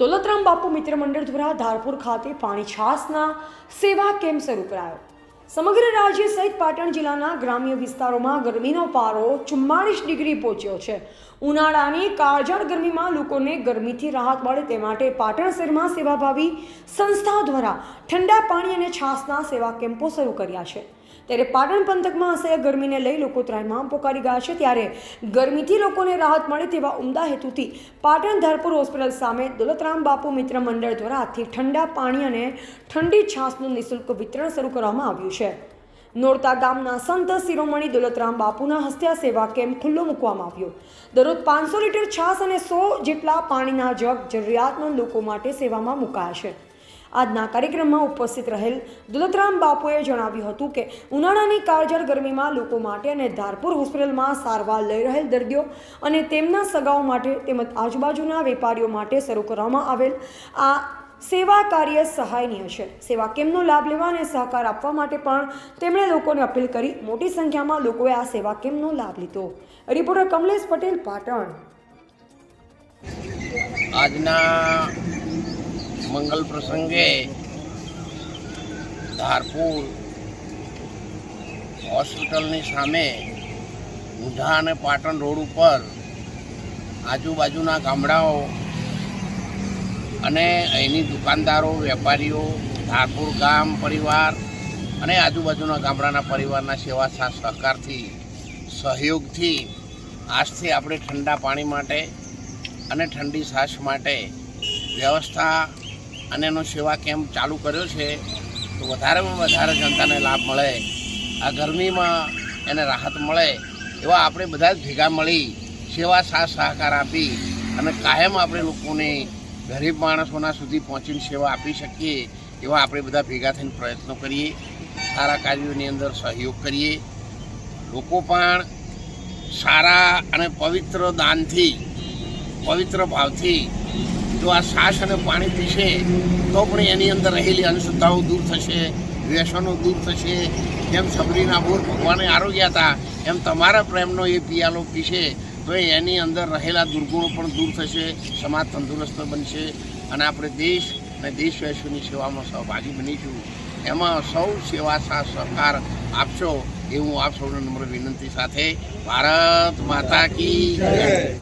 દોલતરામ બાપુ મિત્ર મંડળ દ્વારા ધારપુર ખાતે પાણી છાસના સેવા કેમ્પ શરૂ કરાયો. સમગ્ર રાજ્ય સહિત પાટણ જિલ્લાના ગ્રામ્ય વિસ્તારોમાં ગરમીનો પારો ચુમ્માળીસ ડિગ્રી પહોંચ્યો છે. ઉનાળાની કાળઝાળ ગરમીમાં લોકોને ગરમીથી રાહત મળે તે માટે પાટણ શહેરમાં સેવાભાવી સંસ્થાઓ દ્વારા ઠંડા પાણી અને છાસના સેવા કેમ્પો શરૂ કર્યા છે. ત્યારે પાટણ પંથકમાં અસહ્ય ગરમીને લઈ લોકો ત્રાહિમામ પોકારી ગયા છે. ત્યારે ગરમીથી લોકોને રાહત મળે તેવા ઉમદા હેતુથી પાટણ ધારપુર હોસ્પિટલ સામે દોલતરામ બાપુ મિત્ર મંડળ દ્વારા આજથી ઠંડા પાણી અને ઠંડી છાસનું નિઃશુલ્ક વિતરણ શરૂ કરવામાં આવ્યું છે. નોરતા ગામના સંત શિરોમણી દોલતરામ બાપુના હસ્ત્યા સેવા કેમ્પ ખુલ્લો મૂકવામાં આવ્યો. દરરોજ પાંચસો લીટર છાસ અને સો જેટલા પાણીના જગ જરૂરિયાતમંદ લોકો માટે સેવામાં મુકાયા છે. આજના કાર્યક્રમમાં ઉપસ્થિત રહેલ દુલતરામ બાપુએ જણાવ્યું હતું કે, ઉનાળાની કાળઝાળ ગરમીમાં લોકો માટે અને ધારપુર હોસ્પિટલમાં સારવાર લઈ રહેલ દર્દીઓ અને તેમના સગાઓ માટે તેમજ આજુબાજુના વેપારીઓ માટે શરૂ કરવામાં આવેલ આ સેવા કાર્ય સહાયનીય છે સેવા કેમનો લાભ લેવા અને સહકાર આપવા માટે પણ તેમણે લોકોને અપીલ કરી. મોટી સંખ્યામાં લોકોએ આ સેવા કેમનો લાભ લીધો. રિપોર્ટર કમલેશ પટેલ, પાટણ. આજના મંગલ પ્રસંગે ધારપુર હોસ્પિટલની સામે ઊંઝા અને પાટણ રોડ ઉપર આજુબાજુના ગામડાઓ અને અહીંની દુકાનદારો, વેપારીઓ, ધારપુર ગામ પરિવાર અને આજુબાજુના ગામડાના પરિવારના સેવા સહકારથી, સહયોગથી આજથી આપણે ઠંડા પાણી માટે અને ઠંડી સાસ માટે વ્યવસ્થા અને એનો સેવા કેમ્પ ચાલુ કર્યો છે, તો વધારેમાં વધારે જનતાને લાભ મળે, આ ગરમીમાં એને રાહત મળે, એવા આપણે બધા જ ભેગા મળી સેવા સાથ સહકાર આપી અને કાયમ આપણે લોકોને ગરીબ માણસોના સુધી પહોંચીને સેવા આપી શકીએ, એવા આપણે બધા ભેગા થઈને પ્રયત્નો કરીએ, સારા કાર્યોની અંદર સહયોગ કરીએ. લોકો પણ સારા અને પવિત્ર દાનથી, પવિત્ર ભાવથી જો આ શ્વાસ અને પાણી પીશે તો પણ એની અંદર રહેલી અંધશ્રદ્ધાઓ દૂર થશે, વ્યસનો દૂર થશે. જેમ સબરીના બોર ભગવાને આરોગ્ય હતા, એમ તમારા પ્રેમનો એ પિયાલો પીશે તો એની અંદર રહેલા દુર્ગુણો પણ દૂર થશે, સમાજ તંદુરસ્ત બનશે અને આપણે દેશ અને દેશવાસીઓની સેવામાં સહભાગી બનીશું. એમાં સૌ સેવા સાથ સહકાર આપશો એ હું આપ સૌને નમ્ર વિનંતી સાથે, ભારત માતા કી